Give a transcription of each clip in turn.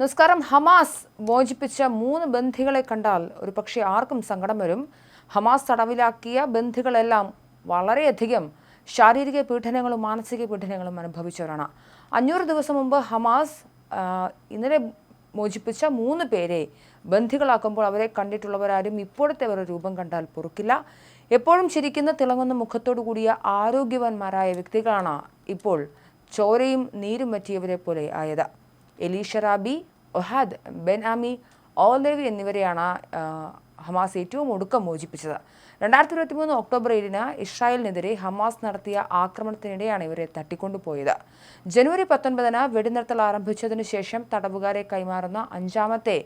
നമസ്കാരം. ഹമാസ് മോചിപ്പിച്ച മൂന്ന് ബന്ധികളെ കണ്ടാൽ ഒരു പക്ഷേ ആർക്കും സങ്കടം വരും. ഹമാസ് തടവിലാക്കിയ ബന്ധികളെല്ലാം വളരെയധികം ശാരീരിക പീഡനങ്ങളും മാനസിക പീഡനങ്ങളും അനുഭവിച്ചവരാണ്. അഞ്ഞൂറ് ദിവസം മുമ്പ് ഹമാസ് ഇന്നലെ മോചിപ്പിച്ച മൂന്ന് പേരെ ബന്ധികളാക്കുമ്പോൾ അവരെ കണ്ടിട്ടുള്ളവരാരും ഇപ്പോഴത്തെ അവരുടെ രൂപം കണ്ടാൽ പൊറുക്കില്ല. എപ്പോഴും ചിരിക്കുന്ന തിളങ്ങുന്ന മുഖത്തോടു കൂടിയ ആരോഗ്യവാന്മാരായ വ്യക്തികളാണ് ഇപ്പോൾ ചോരയും നീരും പറ്റിയവരെ പോലെ ആയത്. Eli Sharabi Ohad Ben Ami Or Levy എന്നിവരെയാണ് ഹമാസ് ഏറ്റവും ഒടുക്കം മോചിപ്പിച്ചത്. രണ്ടായിരത്തി ഇരുപത്തി മൂന്ന് ഒക്ടോബർ ഏഴിന് ഇസ്രായേലിനെതിരെ ഹമാസ് നടത്തിയ ആക്രമണത്തിനിടെയാണ് ഇവരെ തട്ടിക്കൊണ്ടുപോയത്. ജനുവരി പത്തൊൻപതിന് വെടിനിർത്തൽ ആരംഭിച്ചതിനു ശേഷം തടവുകാരെ കൈമാറുന്ന അഞ്ചാമത്തെ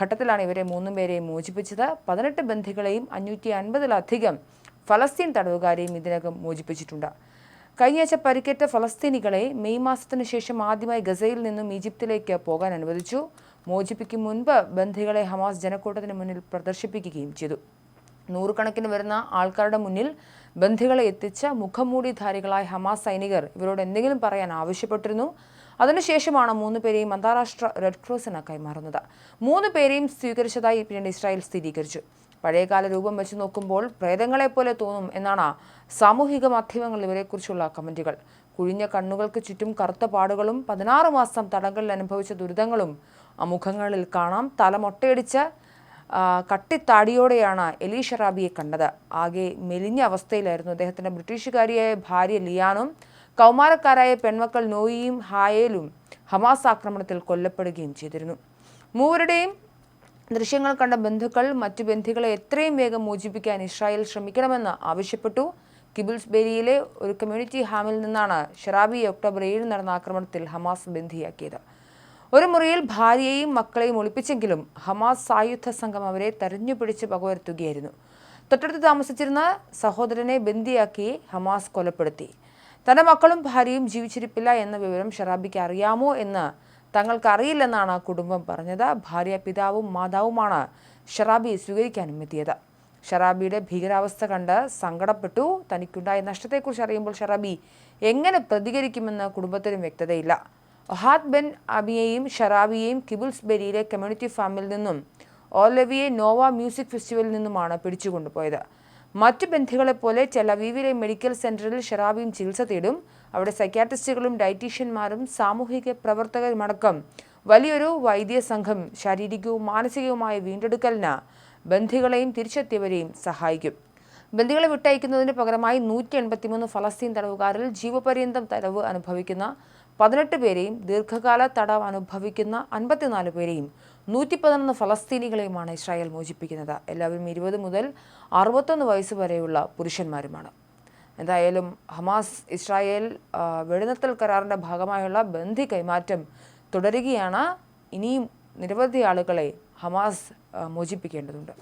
ഘട്ടത്തിലാണ് ഇവരെ മൂന്നും പേരെയും മോചിപ്പിച്ചത്. പതിനെട്ട് ബന്ധികളെയും അഞ്ഞൂറ്റി അൻപതിലധികം ഫലസ്തീൻ തടവുകാരെയും ഇതിനകം മോചിപ്പിച്ചിട്ടുണ്ട്. കഴിഞ്ഞയാഴ്ച പരിക്കേറ്റ ഫലസ്തീനികളെ മെയ് മാസത്തിനു ശേഷം ആദ്യമായി ഗസയിൽ നിന്നും ഈജിപ്തിലേക്ക് പോകാൻ അനുവദിച്ചു. മോചിപ്പിക്കും മുൻപ് ബന്ധികളെ ഹമാസ് ജനക്കൂട്ടത്തിന് മുന്നിൽ പ്രദർശിപ്പിക്കുകയും ചെയ്തു. നൂറുകണക്കിന് വരുന്ന ആൾക്കാരുടെ മുന്നിൽ ബന്ധികളെ എത്തിച്ച മുഖംമൂടിധാരികളായ ഹമാസ് സൈനികർ ഇവരോട് എന്തെങ്കിലും പറയാൻ ആവശ്യപ്പെട്ടിരുന്നു. അതിനുശേഷമാണ് മൂന്ന് പേരെയും അന്താരാഷ്ട്ര റെഡ് ക്രോസിന് കൈമാറുന്നത്. മൂന്ന് പേരെയും സ്വീകരിച്ചതായി പിന്നീട് ഇസ്രായേൽ സ്ഥിരീകരിച്ചു. പഴയകാല രൂപം വെച്ച് നോക്കുമ്പോൾ പ്രേതങ്ങളെപ്പോലെ തോന്നും എന്നാണ് സാമൂഹിക മാധ്യമങ്ങളിൽ ഇവരെക്കുറിച്ചുള്ള കമന്റുകൾ കുഴിഞ്ഞ കണ്ണുകൾക്ക് ചുറ്റും കറുത്ത പാടുകളും പതിനാറ് മാസം തടങ്കലിൽ അനുഭവിച്ച ദുരിതങ്ങളും അമുഖങ്ങളിൽ മുഖങ്ങളിൽ കാണാം. തല മൊട്ടയടിച്ച് കട്ടിത്താടിയോടെയാണ് എലി ഷറാബിയെ കണ്ടത്. ആകെ മെലിഞ്ഞ അവസ്ഥയിലായിരുന്നു അദ്ദേഹത്തിന്റെ ബ്രിട്ടീഷുകാരിയായ ഭാര്യ ലിയാനും കൗമാരക്കാരായ പെൺമക്കൾ നോയിയും ഹായേലും ഹമാസ് ആക്രമണത്തിൽ കൊല്ലപ്പെടുകയും ചെയ്തിരുന്നു. മൂവരുടെയും ദൃശ്യങ്ങൾ കണ്ട ബന്ധുക്കൾ മറ്റു ബന്ധികളെ എത്രയും വേഗം മോചിപ്പിക്കാൻ ഇസ്രായേൽ ശ്രമിക്കണമെന്ന് ആവശ്യപ്പെട്ടു. കിബിൾസ് ബേരിയിലെ ഒരു കമ്മ്യൂണിറ്റി ഹാമിൽ നിന്നാണ് ഷറാബി ഒക്ടോബർ ഏഴ് നടന്ന ആക്രമണത്തിൽ ഹമാസ് ബന്ധിയാക്കിയത്. ഒരു മുറിയിൽ ഭാര്യയെയും മക്കളെയും ഒളിപ്പിച്ചെങ്കിലും ഹമാസ് സായുധ സംഘം അവരെ തെരഞ്ഞുപിടിച്ച് പകവരുത്തുകയായിരുന്നു തൊട്ടടുത്ത് താമസിച്ചിരുന്ന സഹോദരനെ ബന്ദിയാക്കി ഹമാസ് കൊലപ്പെടുത്തി. തന്റെ മക്കളും ഭാര്യയും ജീവിച്ചിരിപ്പില്ല എന്ന വിവരം ഷറാബിക്ക് അറിയാമോ എന്ന് തങ്ങൾക്ക് അറിയില്ലെന്നാണ് കുടുംബം പറഞ്ഞത്. ഭാര്യ പിതാവും മാതാവുമാണ് ഷറാബി സ്വീകരിക്കാനും എത്തിയത്. ഷറാബിയുടെ ഭീകരാവസ്ഥ കണ്ട് സങ്കടപ്പെട്ടു. തനിക്കുണ്ടായ നഷ്ടത്തെക്കുറിച്ച് അറിയുമ്പോൾ ഷറാബി എങ്ങനെ പ്രതികരിക്കുമെന്ന് കുടുംബത്തിനും വ്യക്തതയില്ല. ഒഹാദ് ബെൻ അബിയെയും ഷറാബിയെയും കിബുൽസ് ബെരിയിലെ കമ്മ്യൂണിറ്റി ഫാമിൽ നിന്നും ഓലവിയെ നോവ മ്യൂസിക് ഫെസ്റ്റിവലിൽ നിന്നുമാണ് പിടിച്ചുകൊണ്ടുപോയത്. മറ്റു ബന്ധികളെപ്പോലെ ചെലവീവിലെ മെഡിക്കൽ സെന്ററിൽ ഷറാബിയും ചികിത്സ തേടും. അവിടെ സൈക്യാട്രിസ്റ്റുകളും ഡയറ്റീഷ്യന്മാരും സാമൂഹിക പ്രവർത്തകരുമടക്കം. വലിയൊരു വൈദ്യ സംഘം ശാരീരികവും മാനസികവുമായ വീണ്ടെടുക്കലിന് ബന്ധികളെയും തിരിച്ചെത്തിയവരെയും സഹായിക്കും. ബന്ദികളെ വിട്ടയക്കുന്നതിന് പകരമായി നൂറ്റി എൺപത്തിമൂന്ന് ഫലസ്തീൻ തടവുകാരിൽ ജീവപര്യന്തം തടവ് അനുഭവിക്കുന്ന പതിനെട്ട് പേരെയും ദീർഘകാല തടവ് അനുഭവിക്കുന്ന അൻപത്തിനാല് പേരെയും നൂറ്റി പതിനൊന്ന് ഫലസ്തീനികളെയുമാണ് ഇസ്രായേൽ മോചിപ്പിക്കുന്നത്. എല്ലാവരും ഇരുപത് മുതൽ അറുപത്തൊന്ന് വയസ്സ് വരെയുള്ള പുരുഷന്മാരുമാണ്. എന്തായാലും ഹമാസ് ഇസ്രായേൽ വെടിനിർത്തൽ കരാറിന്റെ ഭാഗമായുള്ള ബന്ധി കൈമാറ്റം തുടരുകയാണ്. ഇനിയും നിരവധി ആളുകളെ ഹമാസ് മോചിപ്പിക്കേണ്ടതുണ്ട്.